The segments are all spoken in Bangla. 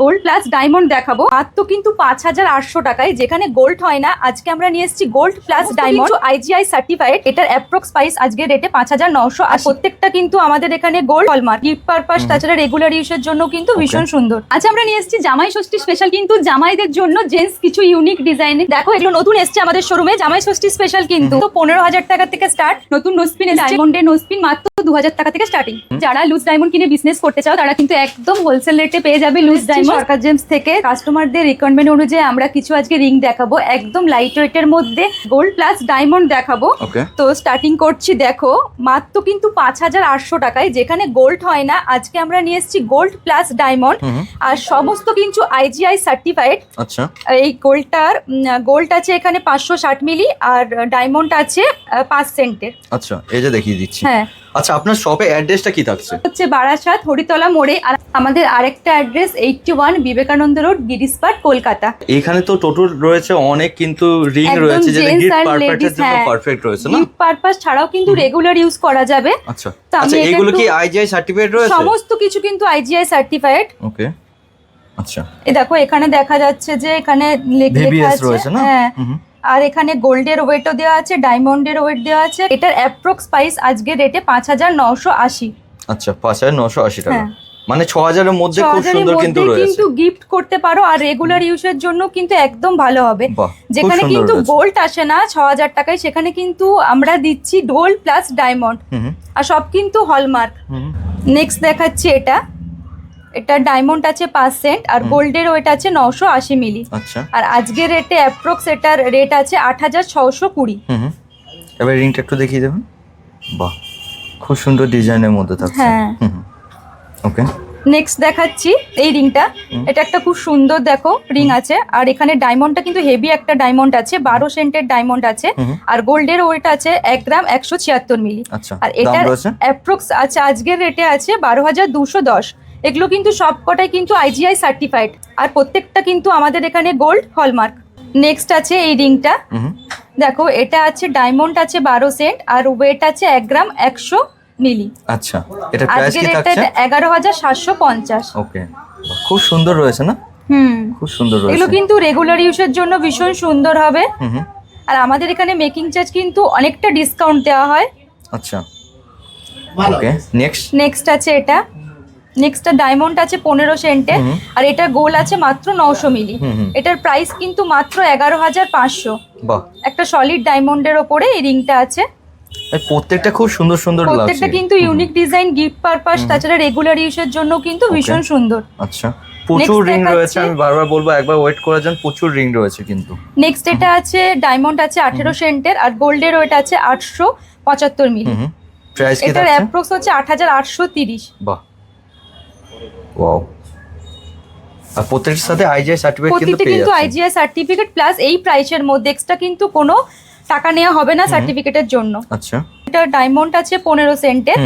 গোল্ড প্লাস ডায়মন্ড দেখাবো। আর তো কিন্তু পাঁচ হাজার আটশো টাকায় যেখানে গোল্ড হয় না। আজকে আমরা নিয়ে এসেছি gold plus diamond IGI certified এটার অ্যাপ্রক্স প্রাইস আজকে রেটে পাঁচ হাজার নশো আর প্রত্যেকটা কিন্তু আমাদের এখানে গোল্ড হলমার্ক গিফট পারপাস তাছাড়া রেগুলার ইউজের জন্য কিন্তু ভীষণ সুন্দর। আজ আমরা নিয়ে এসেছি জামাই ষষ্ঠী স্পেশাল কিন্তু জামাইদের জন্য জেন্টস কিছু ইউনিক ডিজাইন দেখো এগুলো নতুন এসছে আমাদের শোরুমে জামাই ষষ্ঠী স্পেশাল কিন্তু। তো পনেরো হাজার টাকা থেকে স্টার্ট নতুন নোসপিন ডায়মন্ডের নোসপিন মাত্র দু হাজার টাকা থেকে স্টার্টিং যারা লুজ ডায়মন্ড কিনে বিজনেস করতে চাও তারা কিন্তু একদম হোলসেল রেটে পেয়ে যাবে লুজ ডায়মন্ড সরকার জেমস থেকে কাস্টমারদের রিকোয়ারমেন্ট অনুযায়ী আমরা কিছু আজকে রিং দেখাবো। একদম লাইট ওয়েটের মধ্যে গোল্ড প্লাস ডায়মন্ড দেখাবো। তো স্টার্টিং করছি দেখো মাত্র কিন্তু পাঁচ হাজার আটশো টাকায় যেখানে গোল্ড হয় না আজকে আমরা নিয়ে এসেছি গোল্ড প্লাস ডায়মন্ড আর সমস্ত কিন্তু আইজিআই সার্টিফাইড আচ্ছা। এই গোল্ডটার গোল্ড আছে এখানে পাঁচশো ষাট মিলি আর ডায়মন্ড আছে পাঁচ সেন্টের আচ্ছা এই যে দেখিয়ে দিচ্ছি। হ্যাঁ। আচ্ছা আপনার শপে অ্যাড্রেসটা কি থাকছে? হচ্ছে বারাসাত হরিতলা মোড়ে আর আমাদের আরেকটা address eighty one Vivekananda road Girish park Kolkata. এখানে তো টোটোর রয়েছে অনেক কিন্তু রিং রয়েছে যেটা গিফট পারপাসের জন্য হ্যাঁ। পারফেক্ট রয়েছে না? গিফট পারপাস ছাড়াও কিন্তু রেগুলার ইউজ করা যাবে। আচ্ছা। আচ্ছা এগুলো কি আইজিআই সার্টিফিকেট রয়েছে? সমস্ত কিছু কিন্তু আইজিআই সার্টিফাইড ওকে আচ্ছা। এই দেখো এখানে দেখা যাচ্ছে যে এখানে লেখা আছে। হ্যাঁ। আর এখানে গোল্ডের ওয়েটও দেওয়া আছে ডায়মন্ডের ওয়েট দেওয়া আছে। এটার অ্যাপ্রক্স প্রাইস আজকে রেটে পাঁচ হাজার নশো আশি। আচ্ছা পাঁচ হাজার নশো আশি টাকা। হ্যাঁ। মানে ছ হাজারের মধ্যে খুব সুন্দর কিন্তু রয়েছে। কিন্তু গিফট করতে পারো আর রেগুলার ইউজের জন্য কিন্তু একদম ভালো হবে। যেখানে কিন্তু গোল্ড আসে না ছ হাজার টাকায় সেখানে কিন্তু আমরা দিচ্ছি গোল্ড প্লাস ডায়মন্ড আর সব কিন্তু হলমার্ক নেক্সট দেখাচ্ছি এটা। এটা ডায়মন্ড আছে পাঁচ সেন্ট আর। গোল্ডের ওয়েট আছে নশো আশি মিলি আচ্ছা। আর আজকের রেটে অ্যাপ্রক্স এটার রেট আছে আট হাজার ছশো কুড়ি। এবার রিংটা একটু দেখিয়ে দেবেন। বাহ খুব সুন্দর ডিজাইনের মধ্যে থাকছে। হ্যাঁ। ওকে নেক্সট দেখাচ্ছি এই রিংটা এটা একটা খুব সুন্দর দেখো রিং আছে। আর এখানে ডায়মন্ডটা কিন্তু হেভি একটা ডায়মন্ড আছে বারো সেন্টের ডায়মন্ড আছে। আর গোল্ডের ওয়েট আছে এক গ্রাম একশো ছিয়াত্তর মিলি আচ্ছা। আর এটা অ্যাপ্রক্স আছে আজকের রেটে আছে বারো হাজার দুশো দশ। এগুলো কিন্তু সব কটাই কিন্তু আইজিআই সার্টিফাইড আর প্রত্যেকটা কিন্তু আমাদের এখানে গোল্ড হলমার্ক নেক্সট আছে এই রিংটা হুম দেখো এটা আছে ডায়মন্ড আছে বারো সেন্ট আর ওয়েট আছে এক গ্রাম একশো মিলি আচ্ছা এটা প্রাইস আজকের কি থাকছে? এগারো হাজার সাতশো পঞ্চাশ। ওকে খুব সুন্দর রয়েছে না? হুম। খুব সুন্দর এগুলো কিন্তু রেগুলার ইউজের জন্য ভীষণ সুন্দর হবে। আর আমাদের এখানে মেকিং চার্জ কিন্তু অনেকটা ডিসকাউন্ট দেওয়া হয়। আচ্ছা। ওকে নেক্সট নেক্সট আছে এটা। নেক্সটটা ডায়মন্ড আছে পনেরো সেন্টে আর এটা গোল আছে মাত্র নশো মিলি হুম হুম। এটার প্রাইস কিন্তু মাত্র এগারো হাজার পাঁচশো। বাহ। একটা সলিড ডায়মন্ডের ওপরে এই রিংটা আছে। প্রত্যেকটা খুব সুন্দর সুন্দর লাগছে। প্রত্যেকটা কিন্তু ইউনিক ডিজাইন গিফট পারপাস তাছাড়া রেগুলার ইউজের জন্য কিন্তু ভীষণ সুন্দর। আচ্ছা। প্রচুর রিং রয়েছে আমি বারবার বলব একবার ওয়েট করে যান প্রচুর রিং রয়েছে কিন্তু। নেক্সট এটা আছে ডায়মন্ড আছে আঠেরো সেন্টের আর গোল্ডের ওইটা আছে আটশো পঁচাত্তর মিলি হুম হুম। প্রাইস কি এটার অ্যাপ্রক্স হচ্ছে আট হাজার আটশো তিরিশ। বাহ। ওয়াও আর প্রত্যেকটার সাথে আইজিআই সার্টিফিকেট কিন্তু কিন্তু আইজিআই সার্টিফিকেট প্লাস এই প্রাইসের মধ্যে এক্সট্রা কিন্তু কোনো টাকা নেওয়া হবে না সার্টিফিকেটের জন্য। আচ্ছা। এটা ডায়মন্ড আছে পনেরো সেন্টের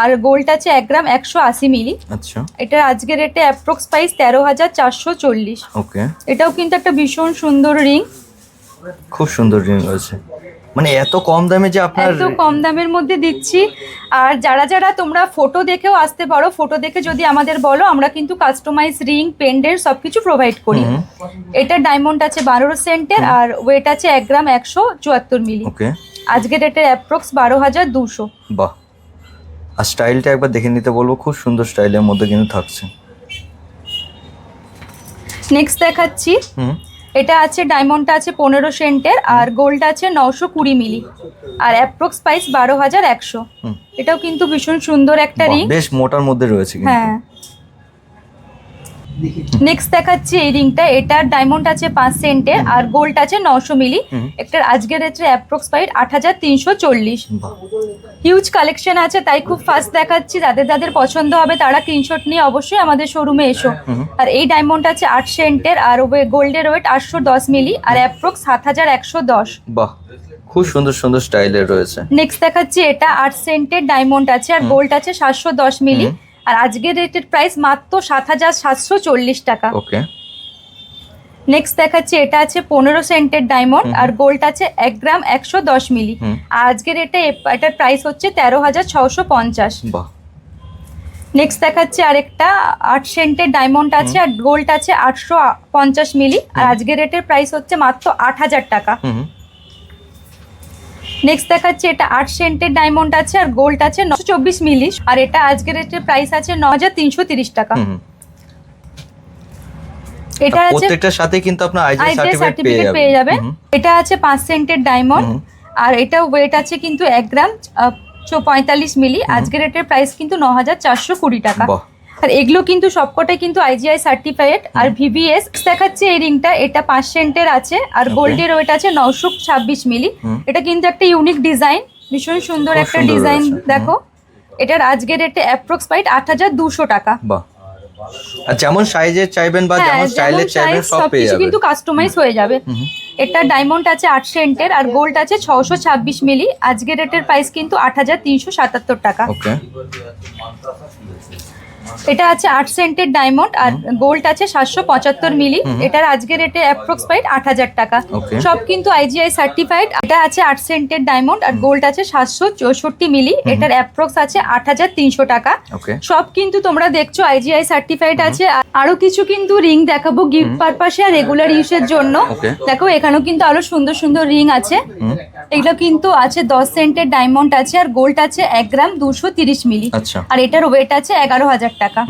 আর গোল্ড আছে এক গ্রাম একশো আশি মিলি আচ্ছা। এটার আজকের রেটে অ্যাপ্রক্স প্রাইস তেরো হাজার চারশো চল্লিশ। ওকে এটাও কিন্তু একটা ভীষণ সুন্দর রিং খুব সুন্দর রিং রয়েছে। মানে এত কম দামে যে আপনার এত কম দামের মধ্যে দিচ্ছি। আর যারা যারা তোমরা ফটো দেখেও আসতে পারো ফটো দেখে যদি আমাদের বলো আমরা কিন্তু কাস্টমাইজ রিং পেন্ডের সবকিছু প্রোভাইড করি। এটা ডায়মন্ড আছে বারো সেন্টের আর ওয়েট আছে এক গ্রাম একশো চুয়াত্তর মিলি ওকে আজকের রেটের অ্যাপ্রক্স বারো হাজার দুশো। বাহ। আর স্টাইলটা একবার দেখে নিতে বলব খুব সুন্দর স্টাইলের মধ্যে কিন্তু থাকছে। নেক্সট দেখাচ্ছি। এটা আছে ডায়মন্ডটা আছে পনেরো সেন্টের আর গোল্ড আছে নশো কুড়ি মিলি আর অ্যাপ্রক্স প্রাইস বারো হাজার একশো। এটাও কিন্তু ভীষণ সুন্দর একটা রিং বেশ মোটার মধ্যে রয়েছে হ্যাঁ। নেক্সট দেখাচ্ছি এই রিংটা এটার ডায়মন্ড আছে পাঁচ সেন্টের আর গোল্ড আছে নশো মিলি। একটার আজকের রেটের অ্যাপ্রক্স প্রাইস আট হাজার তিনশো চল্লিশ। হিউজ কালেকশন আছে তাই খুব ফাস্ট দেখাচ্ছি। যাদের যাদের পছন্দ হবে তারা স্ক্রিনশট নিয়ে অবশ্যই আমাদের শোরুমে এসো। আর এই ডায়মন্ড আছে আট সেন্টের আর গোল্ডের ওয়েট আটশো দশ মিলি আর অ্যাপ্রক্স সাত হাজার একশো দশ। বাহ। খুব সুন্দর সুন্দর স্টাইলের রয়েছে। নেক্সট দেখাচ্ছি এটা আট সেন্টের ডায়মন্ড আছে আর গোল্ড আছে সাতশো দশ মিলি। আর আজকের রেটের প্রাইস মাত্র সাত হাজার সাতশো চল্লিশ টাকা। ওকে নেক্সট দেখাচ্ছি এটা আছে পনেরো সেন্টের ডায়মন্ড আর গোল্ড আছে এক গ্রাম একশো দশ মিলি আর আজকের এটা এটার প্রাইস হচ্ছে তেরো হাজার ছশো পঞ্চাশ। নেক্সট দেখাচ্ছে আরেকটা আট সেন্টের ডায়মন্ড আছে আর গোল্ড আছে আটশো পঞ্চাশ মিলি আর আজকের রেটের প্রাইস হচ্ছে মাত্র আট হাজার টাকা। নেক্সট দেখাচ্ছে এটা আট সেন্টের ডায়মন্ড আছে আর গোল্ড আছে নশো চব্বিশ মিলি আর এটা আজকের রেটের প্রাইস আছে ন হাজার তিনশো তিরিশ টাকা। এটা আছে প্রত্যেকটার সাথে কিন্তু আপনার আইজিআই সার্টিফিকেট পেয়ে যাবেন। এটা আছে পাঁচ সেন্টের ডায়মন্ড আর এটা ওয়েট আছে কিন্তু এক গ্রাম পঁয়তাল্লিশ মিলি আজকের রেটের প্রাইস কিন্তু ন হাজার চারশো কুড়ি টাকা। বাহ। আর এগুলো কিন্তু সবকটাই কিন্তু আইজিআই সার্টিফাইড আর ভিভিএস দেখাচ্ছে এই রিংটা এটা পাঁচ সেন্টের আছে আর. গোল্ডের ওয়েট আছে নশো ছাব্বিশ মিলি। এটা কিন্তু একটা ইউনিক ডিজাইন ভীষণ সুন্দর একটা ডিজাইন দেখো। এটার আজকের রেটে অ্যাপ্রক্স পাইট আট হাজার দুশো টাকা। আর যেমন সাইজের চাইবেন বা হ্যাঁ, যেমন স্টাইলের চাইবেন সব পেয়ে যাবেন। কিন্তু কাস্টমাইজ হয়ে যাবে। এটা ডায়মন্ড আছে আট সেন্টের আর গোল্ড আছে ছশো ছাব্বিশ মিলি। আজকের রেটের প্রাইস কিন্তু আট হাজার তিনশো সাতাত্তর টাকা। ওকে এটা আছে আট সেন্টের ডায়মন্ড আর গোল্ড আছে সাতশো পঁচাত্তর মিলি। এটার আজকের রেটে অ্যাপ্রক্স পাইট আট হাজার টাকা। সব কিন্তু আইজিআই সার্টিফাইড এটা আছে আট সেন্টের ডায়মন্ড আর গোল্ড আছে সাতশো চৌষট্টি মিলি। এটার অ্যাপ্রক্স আছে আট হাজার তিনশো টাকা। সব কিন্তু তোমরা দেখছ আইজিআই সার্টিফাইড আছে। আরও কিছু কিন্তু রিং দেখাবো গিফট পারপাসে আর রেগুলার ইউজের জন্য। দেখো এখানেও কিন্তু আরও সুন্দর সুন্দর রিং আছে। এগুলো কিন্তু আছে দশ সেন্টের ডায়মন্ড আছে আর গোল্ড আছে এক গ্রাম দুশো তিরিশ মিলি। আচ্ছা। আর এটার ওয়েট আছে এগারো হাজার টাকা।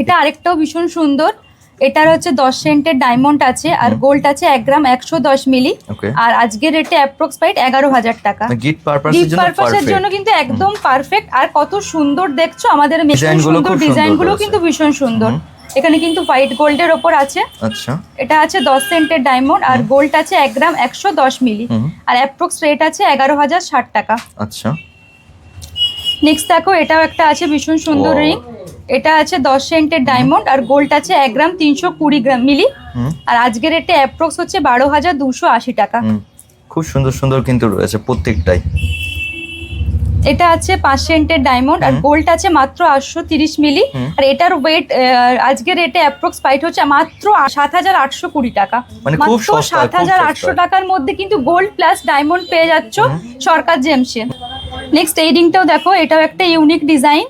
এটা আরেকটাও ভীষণ সুন্দর। এটার হচ্ছে দশ সেন্টের ডায়মন্ড আছে আর গোল্ড আছে এক গ্রাম একশো দশ মিলি আর আজকের রেটে অ্যাপ্রক্স পাইট এগারো হাজার টাকা। গিফট পারপাসের জন্য পারপাসের জন্য কিন্তু একদম পারফেক্ট আর কত সুন্দর দেখছ আমাদের সুন্দর ডিজাইনগুলো কিন্তু ভীষণ সুন্দর। এখানে কিন্তু হোয়াইট গোল্ডের ওপর আছে। আচ্ছা। এটা আছে দশ সেন্টের ডায়মন্ড আর গোল্ড আছে এক গ্রাম একশো দশ মিলি আর অ্যাপ্রক্স রেট আছে এগারো হাজার ষাট টাকা। আচ্ছা। নেক্সট দেখো এটাও একটা আছে ভীষণ সুন্দর রিং এটা আছে দশ সেন্টের ডায়মন্ড আর গোল্ড আছে এক গ্রাম তিনশো কুড়ি গ্রাম মিলি। আর আজকের রেটে অ্যাপ্রক্স হচ্ছে বারো হাজার দুশো আশি টাকা। খুব সুন্দর সুন্দর কিন্তু রয়েছে প্রত্যেকটাই। এটা আছে পাঁচ সেন্টের ডায়মন্ড আর গোল্ড আছে মাত্র আটশো তিরিশ মিলি। আর এটার ওয়েট আজকের রেটে অ্যাপ্রক্স পাইট হচ্ছে মাত্র সাত হাজার আটশো কুড়ি টাকা। মানে মাত্র সাত হাজার আটশো টাকার মধ্যে কিন্তু গোল্ড প্লাস ডায়মন্ড পেয়ে যাচ্ছ সরকার জেমসে নেক্সট এই রিংটাও দেখো এটাও একটা ইউনিক ডিজাইন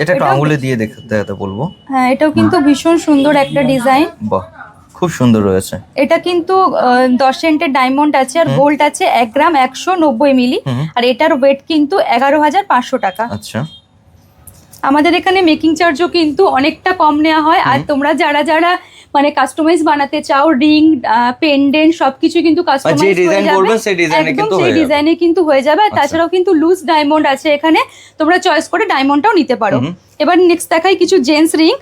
এটা একটু আঙুলে দিয়ে দেখতে বলব। হ্যাঁ এটাও কিন্তু ভীষণ সুন্দর একটা ডিজাইন। বাহ খুব সুন্দর রয়েছে। এটা কিন্তু দশ সেন্টের ডায়মন্ড আছে আর গোল্ড আছে এক গ্রাম একশো নব্বই মিলি। আর এটার ওয়েট কিন্তু এগারো হাজার পাঁচশো টাকা। আচ্ছা। আমাদের এখানে মেকিং চার্জও কিন্তু অনেকটা কম নেওয়া হয়। আর তোমরা যারা যারা মানে কাস্টমাইজ বানাতে চাও রিং পেন্ডেন্ট সবকিছু কিন্তু কাস্টমাইজ সেই একদম সেই ডিজাইনে কিন্তু হয়ে যাবে। আর আচ্ছা। তাছাড়াও কিন্তু লুজ ডায়মন্ড আছে এখানে। তোমরা চয়েস করে ডায়মন্ডটাও নিতে পারো। এবার নেক্সট দেখাই কিছু জেন্টস রিং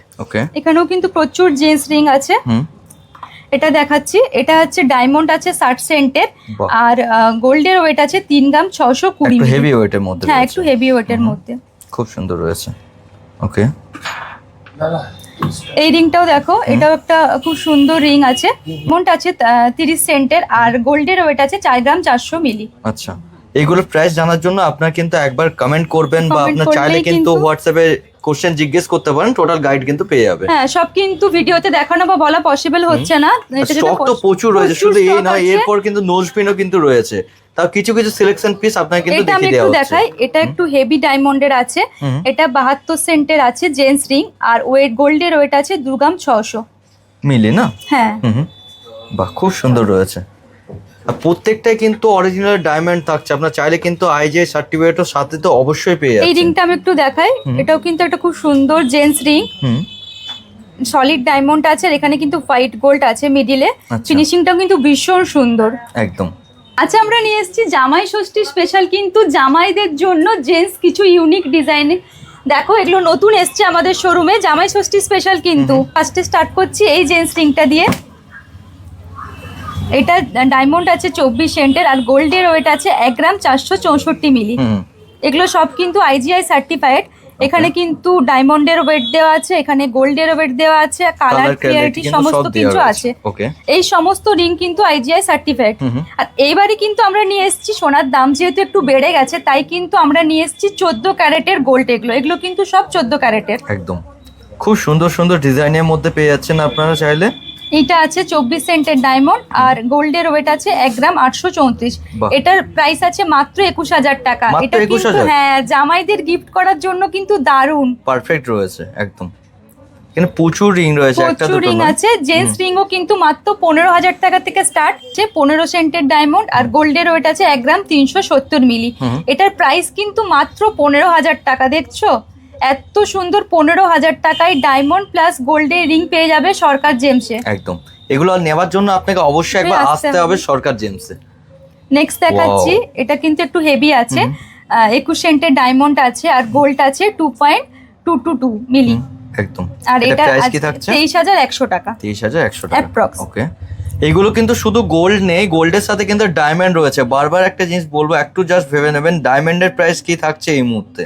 এখানেও কিন্তু প্রচুর জেন্টস রিং আছে। এটা দেখাচ্ছি। এটা হচ্ছে ডায়মন্ড আছে ষাট সেন্টের। আর গোল্ডের ওয়েট আছে তিন গ্রাম ছশো কুড়ি। হেভি ওয়েটের মধ্যে হ্যাঁ একটু হেভি ওয়েটের মধ্যে। খুব সুন্দর রয়েছে। ওকে এই রিংটাও দেখো এটাও একটা খুব সুন্দর রিং আছে। মন্ট আছে তিরিশ সেন্টের আর গোল্ডের ওয়েট আছে চার গ্রাম চারশো মিলি। আচ্ছা। এইগুলোর প্রাইস জানার জন্য আপনার কিন্তু একবার কমেন্ট করবেন বা আপনারা চাইলে কিন্তু- হোয়াটসঅ্যাপে কোশ্চেন জিজ্ঞেস করতে পারেন টোটাল গাইড কিন্তু পেয়ে যাবে। হ্যাঁ সব কিন্তু ভিডিওতে দেখানো বা বলা পসিবল হচ্ছে না। এটা স্টক তো প্রচুর রয়েছে শুধু এই নয়। এরপর কিন্তু নোজ পিনও কিন্তু রয়েছে। তাও কিছু কিছু সিলেকশন পিস আপনাকে কিন্তু এটা আমি দেখিয়ে একটু দেওয়া হচ্ছে। দেখাই এটা একটু হেভি ডায়মন্ডের আছে। এটা বাহাত্তর সেন্টের আছে জেন্টস রিং আর ওয়েট গোল্ডের ওয়েট আছে দু গ্রাম ছশো মিলি না? হ্যাঁ। বাহ খুব সুন্দর রয়েছে। প্রত্যেকটাই কিন্তু অরিজিনাল ডায়মন্ড থাকছে। আপনার চাইলে কিন্তু আইজিআই সার্টিফিকেটও সাথে তো অবশ্যই পেয়ে যাবেন এই রিংটা আমি একটু দেখাই। এটাও কিন্তু একটা খুব সুন্দর জেন্টস রিং সলিড ডায়মন্ড আছে আর এখানে কিন্তু হোয়াইট গোল্ড আছে মিডিলে আচ্ছা। ফিনিশিংটাও কিন্তু ভীষণ সুন্দর। একদম। আচ্ছা আমরা নিয়ে এসেছি জামাই ষষ্ঠী স্পেশাল কিন্তু জামাইদের জন্য জেন্টস কিছু ইউনিক ডিজাইনে দেখো এগুলো নতুন এসছে আমাদের শোরুমে জামাই ষষ্ঠী স্পেশাল কিন্তু। ফার্স্টে স্টার্ট করছি এই জেন্টস রিংটা দিয়ে। এটা ডায়মন্ড আছে চব্বিশ সেন্টের আর গোল্ডের ওয়েট আছে এক গ্রাম চারশো চৌষট্টি মিলি এগুলো সব কিন্তু আইজিআই সার্টিফাইড এখানে কিন্তু ডায়মন্ডের ওয়েট দেওয়া আছে এখানে গোল্ডের ওয়েট দেওয়া আছে কালার ক্লিয়ারিটি সমস্ত কিছু আছে। এই সমস্ত রিং কিন্তু আইজিআই সার্টিফাইড। আর এইবারে কিন্তু আমরা নিয়ে এসেছি সোনার দাম যেহেতু একটু বেড়ে গেছে তাই কিন্তু আমরা নিয়ে এসেছি চোদ্দ ক্যারেটের গোল্ড এগুলো। এগুলো কিন্তু সব চোদ্দ ক্যারেটের। একদম। খুব সুন্দর সুন্দর ডিজাইনের মধ্যে পেয়ে যাচ্ছেন আপনারা চাইলে। এটা আছে চব্বিশ সেন্টের ডায়মন্ড আর গোল্ডের ওয়েট আছে এক গ্রাম আটশো চৌত্রিশ। এটার প্রাইস আছে মাত্র একুশ হাজার টাকা। এটা কিন্তু হ্যাঁ জামাইদের গিফট করার জন্য কিন্তু দারুণ। পারফেক্ট রয়েছে একদম। এখানে প্রচুর রিং রয়েছে একটা প্রচুর দুটো রিং আছে। জেন্টস রিংও কিন্তু মাত্র পনেরো হাজার টাকা থেকে স্টার্ট যে পনেরো সেন্টের ডায়মন্ড আর গোল্ডের ওয়েট আছে এক গ্রাম তিনশো সত্তর মিলি। এটার প্রাইস কিন্তু মাত্র পনেরো হাজার টাকা দেখছ? এত সুন্দর পনেরো হাজার টাকায় ডায়মন্ড প্লাস গোল্ডের রিং পেয়ে যাবে সরকার জেমসে একদম। এগুলো নেওয়ার জন্য আপনাকে অবশ্যই একবার আসতে হবে। সরকার জেমসে নেক্সট দেখাচ্ছি। এটা কিন্তু একটু হেভি আছে। একুশ সেন্টের ডায়মন্ড আছে আর গোল্ড আছে two point two two two milli একদম। আর এটা প্রাইস কি থাকছে? তেইশ হাজার একশো টাকা। তেইশ হাজার একশো টাকা। Approx. ওকে এগুলো কিন্তু শুধু গোল্ড নেই গোল্ডের সাথে কিন্তু ডায়মন্ড রয়েছে। বারবার একটা জিনিস বলব একটু জাস্ট ভেবে নেবেন ডায়মন্ডের প্রাইস কি থাকছে এই মুহূর্তে?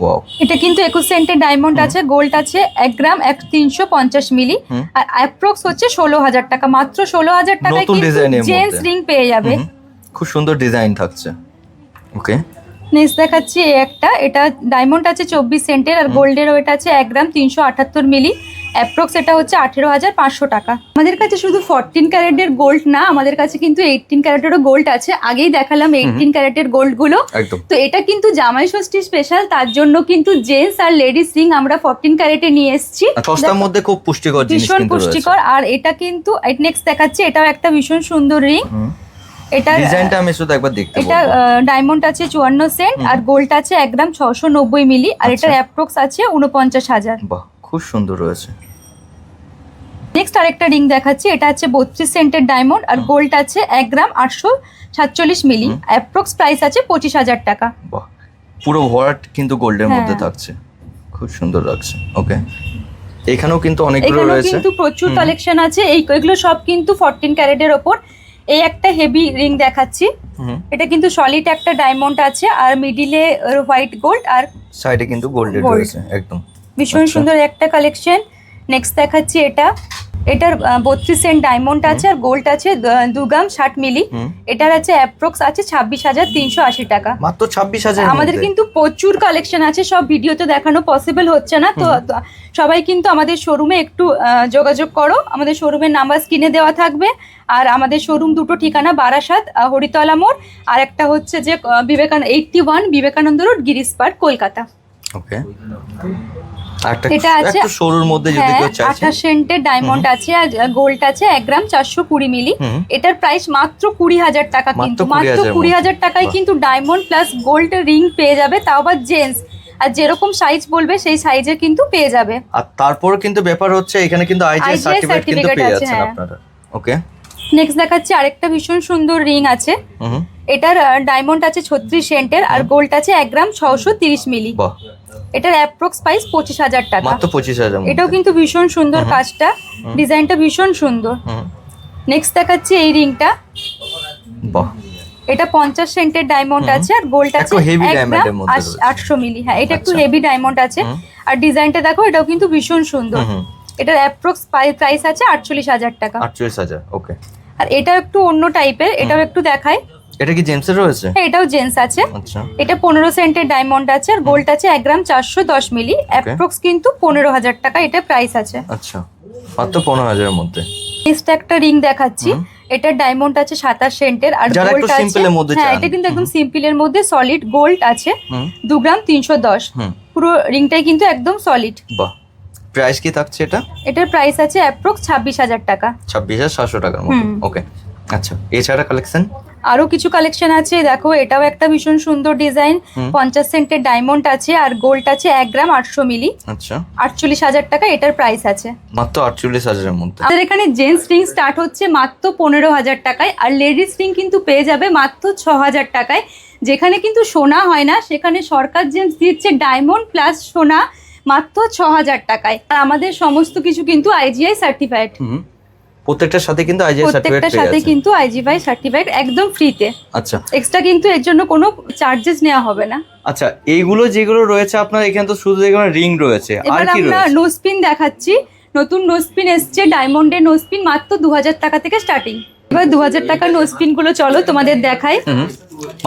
ওয়াও এটা কিন্তু একুশ সেন্টের ডায়মন্ড আছে গোল্ড আছে এক গ্রাম এক তিনশো পঞ্চাশ মিলি আর অ্যাপ্রক্স হচ্ছে ষোলো হাজার টাকা মাত্র ষোলো হাজার টাকায় নতুন কিন্তু। রিং পেয়ে যাবে। খুব সুন্দর ডিজাইন থাকছে। ওকে নেক্সট দেখাচ্ছি একটা। এটা ডায়মন্ড আছে চব্বিশ সেন্টের আর গোল্ডের ওয়েট আছে এক গ্রাম তিনশো আটাত্তর মিলি অ্যাপ্রক্স এটা হচ্ছে আঠেরো হাজার পাঁচশো টাকা। আমাদের কাছে শুধু ফোরটিন ক্যারেটের গোল্ড না আমাদের কাছে কিন্তু এইটিন ক্যারেটেরও গোল্ড আছে। আগেই দেখালাম এইটিন ক্যারেটের গোল্ডগুলো একদম। তো এটা কিন্তু জামাই ষষ্ঠী স্পেশাল তার জন্য কিন্তু জেন্টস আর লেডিস রিং আমরা ফোরটিন ক্যারেটে নিয়ে এসেছি। সস্তার মধ্যে খুব পুষ্টিকর ভীষণ পুষ্টিকর। আর এটা কিন্তু নেক্সট দেখাচ্ছি এটাও একটা ভীষণ সুন্দর রিং এটা ডিজাইনটা আমি শুধু একবার দেখতে এটা ডায়মন্ড আছে চুয়ান্ন সেন্ট আর গোল্ড আছে এক গ্রাম ছশো নব্বই মিলি আর আচ্ছা। অ্যাপ্রক্স আছে উনপঞ্চাশ হাজার। বাহ খুব সুন্দর রয়েছে। নেক্সট আরেকটা রিং দেখাচ্ছি এটা আছে বত্রিশ সেন্টের ডায়মন্ড আর গোল্ড আছে এক গ্রাম আটশো সাতচল্লিশ মিলি অ্যাপ্রক্স প্রাইস আছে পঁচিশ হাজার টাকা। পুরো ভরাট কিন্তু গোল্ডের মধ্যে হ্যাঁ। থাকছে। খুব সুন্দর লাগছে ওকে এখানেও কিন্তু অনেকগুলো রয়েছে। কিন্তু প্রচুর কালেকশন আছে এই এগুলো সব কিন্তু ফোরটিন ক্যারেটের ওপর। এই একটা হেভি রিং দেখাচ্ছি এটা কিন্তু সলিড একটা ডায়মন্ড আছে আর মিডিলে হোয়াইট গোল্ড আর সাইডে কিন্তু গোল্ডের রয়েছে একদম। ভীষণ আচ্ছা। সুন্দর একটা কালেকশন নেক্সট দেখাচ্ছি এটা। এটার বত্রিশ সেন্ট ডায়মন্ড আছে আর গোল্ড আছে দু গ্রাম ষাট মিলি এটার আছে অ্যাপ্রক্স আছে ছাব্বিশ হাজার তিনশো আশি টাকা। মাত্র ছাব্বিশ হাজার আমাদের কিন্তু প্রচুর কালেকশন আছে সব ভিডিওতে দেখানো পসিবল হচ্ছে না। তো সবাই কিন্তু আমাদের শোরুমে একটু যোগাযোগ করো। আমাদের শোরুমের নাম্বার স্ক্রিনে দেওয়া থাকবে। আর আমাদের শোরুম দুটো ঠিকানা বারাসাত হরিতলা মোড়। আর একটা হচ্ছে যে Vivekananda eighty one Vivekananda road Girish park Kolkata. Okay এটা আছে- একটু সরুর মধ্যে যদি হ্যাঁ কেউ চাইছে আঠাশ সেন্টের ডায়মন্ড আছে আর গোল্ড আছে এক গ্রাম চারশো কুড়ি মিলি এটার প্রাইস মাত্র কুড়ি হাজার টাকা কিন্তু। মাত্র কুড়ি হাজার টাকায় কিন্তু ডায়মন্ড প্লাস গোল্ড রিং পেয়ে যাবে তাও আবার জেন্টস আর যেরকম সাইজ বলবে সেই সাইজের কিন্তু পেয়ে যাবে। আর তারপর কিন্তু ব্যাপার হচ্ছে এখানে কিন্তু আইজিআই সার্টিফিকেট কিন্তু পেয়ে যাচ্ছেন হ্যাঁ। আপনারা। ওকে নেক্সট দেখাচ্ছি আরেকটা ভীষণ সুন্দর রিং আছে। এটার ডায়মন্ড আছে ছত্রিশ সেন্টের আর গোল্ড আছে এক গ্রাম ছশো তিরিশ মিলি এটার অ্যাপ্রক্স প্রাইস পঁচিশ হাজার টাকা। মাত্র পঁচিশ হাজার এটাও কিন্তু ভীষণ সুন্দর কাজটা। ডিজাইনটা ভীষণ সুন্দর। নেক্সট দেখাচ্ছি এই রিংটা। বাহ। এটা পঞ্চাশ সেন্টের ডায়মন্ড আছে আর গোল্ড আছে। আটশো মিলি। হ্যাঁ এটা একটু আচ্ছা। হেভি ডায়মন্ড আছে। আর ডিজাইনটা দেখো এটাও কিন্তু ভীষণ সুন্দর। এটার অ্যাপ্রক্স প্রাইস আছে আটচল্লিশ হাজার টাকা। আটচল্লিশ হাজার ওকে আর এটা একটু অন্য টাইপের এটাও একটু দেখায় এটা কি জেমসের রয়েছে? হ্যাঁ এটাও জেন্স আছে। আচ্ছা। এটা পনেরো সেন্টের ডায়মন্ড আছে আর গোল্ড আছে এক গ্রাম চারশো দশ মিলি। অ্যাপ্রক্স কিন্তু পনেরো হাজার টাকা এটা প্রাইস আছে। আচ্ছা। মাত্র পনেরো হাজারের মধ্যে। নেক্সট একটা রিং দেখাচ্ছি। এটার ডায়মন্ড আছে সাতাশ সেন্টের আর গোল্ড আছে। হ্যাঁ এটা কিন্তু একদম সিম্পলের মধ্যে সলিড গোল্ড আছে। দু গ্রাম তিনশো দশ। পুরো রিংটাই কিন্তু একদম সলিড বাহ। প্রাইস কি থাকছে এটা? এটার প্রাইস আছে অ্যাপ্রক্স ছাব্বিশ হাজার টাকা। ছাব্বিশ হাজার সাতশো টাকার মতো ওকে আচ্ছা। এছাড়া কালেকশন আরও কিছু কালেকশন আছে। দেখো এটাও একটা ভীষণ সুন্দর ডিজাইন পঞ্চাশ সেন্টের ডায়মন্ড আছে আর গোল্ড আছে এক গ্রাম আটশো মিলি আচ্ছা। আটচল্লিশ হাজার টাকা এটার প্রাইস আছে। মাত্র আটচল্লিশ হাজারের মধ্যে। আমাদের এখানে জেন্টস রিং স্টার্ট হচ্ছে মাত্র পনেরো হাজার টাকায় আর লেডিস রিং কিন্তু পেয়ে যাবে মাত্র ছ হাজার টাকায়। যেখানে কিন্তু সোনা হয় না সেখানে সরকার জেন্টস দিচ্ছে ডায়মন্ড প্লাস সোনা মাত্র ছ হাজার টাকায়। আর আমাদের সমস্ত কিছু কিন্তু আইজিআই সার্টিফাইড প্রত্যেকটার সাথে কিন্তু আইজিআই সার্টিফিকেট প্রত্যেকটার সাথে কিন্তু আইজিআই সার্টিফাইড একদম ফ্রিতে আচ্ছা। এক্সট্রা কিন্তু এর জন্য কোনো চার্জেস নেওয়া হবে না। আচ্ছা এইগুলো যেগুলো রয়েছে আপনার এখানে তো শুধু এখানে রিং রয়েছে। আর কি আমরা রয়েছে? নোসপিন দেখাচ্ছি। নতুন নোসপিন এসছে ডায়মন্ডের নোসপিন মাত্র দু হাজার টাকা থেকে স্টার্টিং এবার দু হাজার টাকার নোসপিনগুলো চলো তোমাদের দেখাই।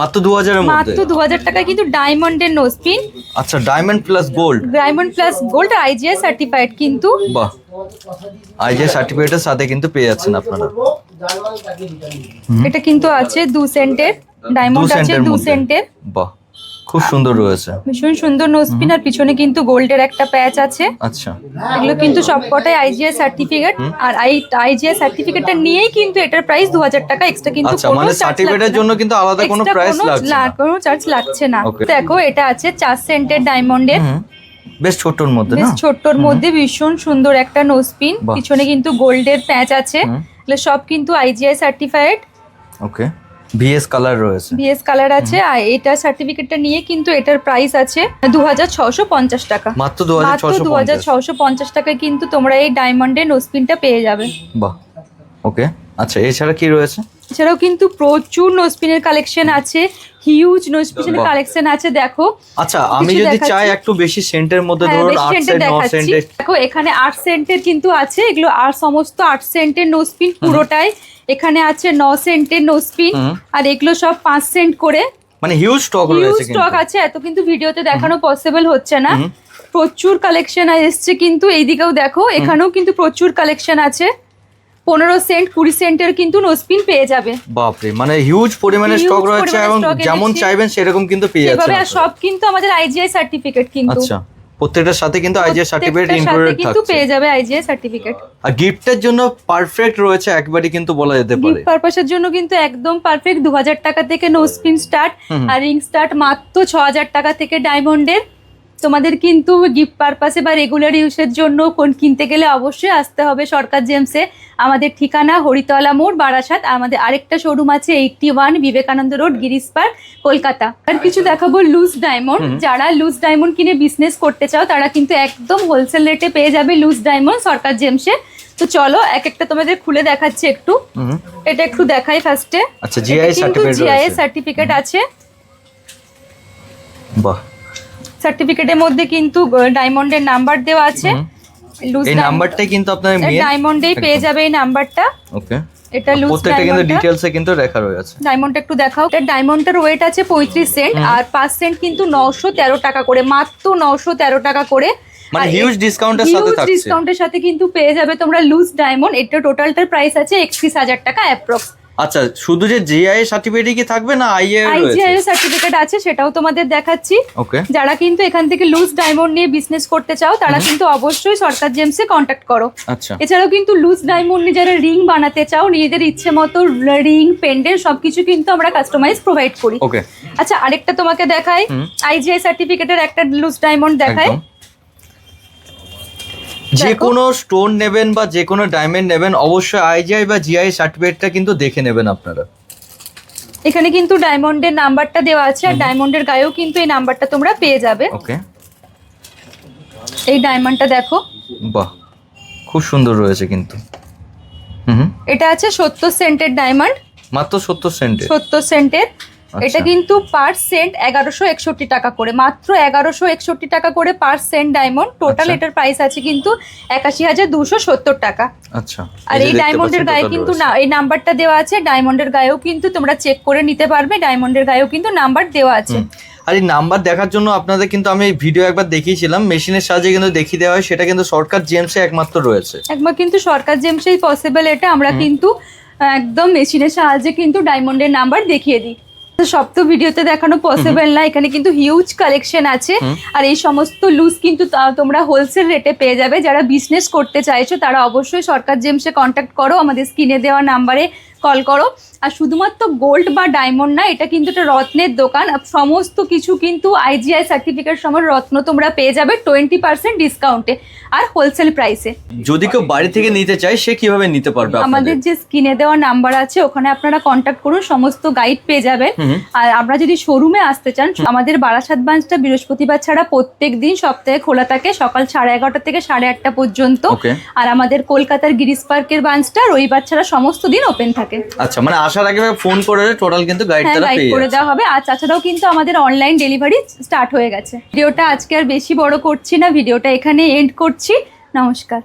মাত্র দু মধ্যে। মাত্র দু হাজার টাকায় কিন্তু ডায়মন্ডের নোসপিন আচ্ছা diamond plus gold diamond plus gold IGI certified কিন্তু। বাহ। আইজিআই সার্টিফিকেটের সাথে কিন্তু পেয়ে যাচ্ছেন আপনারা। এটা কিন্তু আছে দু সেন্টের ডায়মন্ড আছে দু সেন্টের। বাহ খুব সুন্দর রয়েছে। ভীষণ সুন্দর নোজপিন আর পিছনে কিন্তু গোল্ডের একটা প্যাচ আছে। আচ্ছা। এগুলো কিন্তু সবকটাই আইজিআই সার্টিফিকেট আর আই আইজিআই সার্টিফিকেটটা নিয়েই কিন্তু এটার প্রাইস দু হাজার টাকা এক্সট্রা কিন্তু আচ্ছা মানে সার্টিফিকেটের জন্য কিন্তু আলাদা কোনো প্রাইস লাগছে না। কোনো চার্জ লাগছে না। দেখো এটা আছে চার সেন্টের ডায়মন্ডের বেশ ছোট্টর মধ্যে বেশ ছোট্টর মধ্যে ভীষণ সুন্দর একটা নোজপিন। পিছনে কিন্তু গোল্ডের প্যাচ আছে। এগুলো সব কিন্তু IGI certified okay VS colour রয়েছে। বিএস কালার আছে। আর এটা সার্টিফিকেটটা নিয়ে কিন্তু এটার প্রাইস আছে দু হাজার ছশো পঞ্চাশ টাকা। মাত্র দু হাজার ছশো দু হাজার ছশো পঞ্চাশ টাকায় কিন্তু তোমরা এই ডায়মন্ডের নোজপিনটা পেয়ে যাবে। বাহ। ওকে আচ্ছা এছাড়া কি রয়েছে? এছাড়াও কিন্তু প্রচুর নোজপিনের কালেকশন আছে হিউজ নোজপিনের। কালেকশন আছে দেখো। আচ্ছা আমি যদি চাই একটু বেশি সেন্টের মধ্যে হ্যাঁ, ধরুন আট সেন্টের সেন্ট ন দেখাচ্ছি। সেন্টের। দেখো এখানে আট সেন্টের কিন্তু আছে এগুলো আর সমস্ত আট সেন্টের নোজপিন পুরোটাই। এখানে আছে ন সেন্টের নোজপিন। আর এগুলো সব পাঁচ সেন্ট করে। মানে হিউজ স্টক হিউজ রয়েছে কিন্তু। স্টক আছে এত কিন্তু ভিডিওতে দেখানো পসিবল হচ্ছে না। প্রচুর কালেকশন এসছে কিন্তু এইদিকেও দেখো এখানেও কিন্তু প্রচুর কালেকশন আছে। পনেরো সেন্ট কুড়ি সেন্টের কিন্তু নোজপিন পেয়ে যাবে। বাপরে মানে হিউজ পরিমাণে স্টক রয়েছে এবং যেমন চাইবেন সেরকম কিন্তু পেয়ে আর সব কিন্তু আমাদের আইজিআই সার্টিফিকেট কিন্তু। আচ্ছা প্রত্যেকটার সাথে কিন্তু আইজিআই সার্টিফিকেট প্রত্যেকটার সাথে কিন্তু পেয়ে যাবে আইজিআই সার্টিফিকেট আর গিফটের জন্য পারফেক্ট রয়েছে একবারই কিন্তু বলা যেতে পারে। গিফট পারপাসের জন্য কিন্তু একদম পারফেক্ট দু হাজার টাকা থেকে নো স্পিন স্টার্ট আর রিং স্টার্ট মাত্র ছ হাজার টাকা থেকে ডায়মন্ডের তোমাদের কিন্তু গিফট পারপাসে বা রেগুলার ইউজের জন্য কোন কিনতে গেলে অবশ্যই আসতে হবে সরকার জেমসে আমাদের ঠিকানা হরিতলা মোড় বারাসাত। আমাদের আরেকটা শোরুম আছে eighty one Vivekananda road Girish park Kolkata. আর কিছু দেখাবো লুজ ডায়মন্ড যারা লুজ ডায়মন্ড কিনে বিজনেস করতে চাও তারা কিন্তু একদম হোলসেল রেটে পেয়ে যাবে লুজ ডায়মন্ড সরকার জেমসে তো চলো এক একটা তোমাদের খুলে দেখাচ্ছি একটু। এটা একটু দেখাই ফার্স্টে আচ্ছা জিআই সার্টিফিকেট জিআই সার্টিফিকেট আছে। বাহ। সার্টিফিকেটের মধ্যে কিন্তু ডায়মন্ডের নাম্বার দেওয়া আছে। লুজ এই নাম্বারটাই কিন্তু আপনার মেন ডায়মন্ডেই পেয়ে যাবে এই নাম্বারটা ওকে এটা লুজ প্রত্যেকটা কিন্তু ডায়মন্ডটা ডিটেলসে কিন্তু লেখা রয়েছে ডায়মন্ড একটু দেখাও। এটা ডায়মন্ডের ওয়েট আছে পঁয়ত্রিশ সেন্ট আর পাঁচ সেন্ট কিন্তু নশো তেরো টাকা করে মাত্র নশো তেরো টাকা করে। মানে হিউজ ডিসকাউন্টের সাথে থাকছে। ডিসকাউন্টের সাথে কিন্তু পেয়ে যাবে তোমরা লুজ ডায়মন্ড এটা টোটালটার প্রাইস আছে একত্রিশ হাজার টাকা অ্যাপ্রক্স আচ্ছা শুধু যে জিআই সার্টিফিকেট কি থাকবে না আইএ আইজিআই সার্টিফিকেট আছে সেটাও তোমাদের দেখাচ্ছি। ওকে যারা কিন্তু এখান থেকে লুজ ডায়মন্ড নিয়ে বিজনেস করতে চাও তারা কিন্তু অবশ্যই সরকার জেমসে কন্ট্যাক্ট করো। আচ্ছা। এছাড়াও কিন্তু লুজ ডায়মন্ড নিয়ে যারা রিং বানাতে চাও নিজেদের ইচ্ছে মতো রিং পেন্ডেন্ট সবকিছু কিন্তু আমরা কাস্টমাইজ প্রোভাইড করি। ওকে আচ্ছা আরেকটা তোমাকে দেখাই। আইজিআই সার্টিফিকেটের একটা লুজ ডায়মন্ড দেখাই। একদম। যে। কোনো স্টোন নেবেন বা যে কোনো ডায়মন্ড নেবেন অবশ্যই আইজিআই বা জিআই সার্টিফিকেটটা কিন্তু দেখে নেবেন আপনারা। এখানে কিন্তু ডায়মন্ডের নাম্বারটা দেওয়া আছে আর ডায়মন্ডের গায়েও কিন্তু এই নাম্বারটা তোমরা পেয়ে যাবে। ওকে এই ডায়মন্ডটা দেখো। বাহ খুব সুন্দর রয়েছে কিন্তু। হুম। এটা আছে সত্তর সেন্টের ডায়মন্ড মাত্র সত্তর সেন্টে সত্তর সেন্টের। এটা কিন্তু পার সেন্ট এগারোশো একষট্টি টাকা করে। মাত্র এগারোশো একষট্টি টাকা করে পার সেন্ট ডায়মন্ড। টোটাল আচ্ছা। এটার প্রাইস আছে কিন্তু একাশি হাজার দুশো সত্তর টাকা। আচ্ছা আর এই ডায়মন্ডের গায়ে কিন্তু না এই নাম্বারটা দেওয়া আছে ডায়মন্ডের গায়েও কিন্তু তোমরা চেক করে নিতে পারবে ডায়মন্ডের গায়েও কিন্তু নাম্বার দেওয়া আছে। আর এই নাম্বার দেখার জন্য আপনাদের কিন্তু আমি এই ভিডিও একবার দেখিয়েছিলাম মেশিনের সাহায্যে কিন্তু দেখিয়ে দেওয়া হয় সেটা কিন্তু সরকার জেমসে একমাত্র রয়েছে। একবার কিন্তু সরকার জেমসেই পসিবল এটা আমরা কিন্তু একদম মেশিনের সাহায্যে কিন্তু ডায়মন্ডের নাম্বার দেখিয়ে দিই। তো সব তো ভিডিওতে দেখানো পসিবল না। এখানে কিন্তু হিউজ কালেকশন আছে। আর এই সমস্ত লুজ কিন্তু তোমরা হোলসেল রেটে পেয়ে যাবে। যারা বিজনেস করতে চাইছো তারা অবশ্যই সরকার জেমসে কন্ট্যাক্ট করো। আমাদের স্ক্রিনে দেওয়া নাম্বারে কল করো। আর শুধুমাত্র গোল্ড বা ডায়মন্ড না এটা কিন্তু একটা রত্নের দোকান। সমস্ত কিছু কিন্তু আইজিআই সার্টিফিকেট সময় রত্ন তোমরা পেয়ে যাবে টোয়েন্টি পার্সেন্ট ডিসকাউন্টে আর হোলসেল প্রাইসে যদি কেউ বাড়ি থেকে নিতে চায় সে কীভাবে নিতে পারবে আমাদের যে স্ক্রিনে দেওয়া নাম্বার আছে ওখানে আপনারা কন্ট্যাক্ট করুন সমস্ত গাইড পেয়ে যাবেন। আর আমরা যদি শোরুমে আসতে চান আমাদের বারাসাত ব্রাঞ্চটা বৃহস্পতিবার ছাড়া প্রত্যেক দিন সপ্তাহে খোলা থাকে সকাল সাড়ে এগারোটা থেকে সাড়ে আটটা পর্যন্ত। আর আমাদের কলকাতার গিরিশ পার্কের ব্রাঞ্চটা রবিবার ছাড়া সমস্ত দিন ওপেন থাকে। আচ্ছা মানে আসার আগে ফোন করে টোটাল কিন্তু গাইড হ্যাঁ তারা গাইড করে দেওয়া হবে। আর তাছাড়াও কিন্তু আমাদের অনলাইন ডেলিভারি স্টার্ট হয়ে গেছে। ভিডিওটা আজকে আর বেশি বড় করছি না ভিডিওটা এখানে এন্ড করছি। নমস্কার।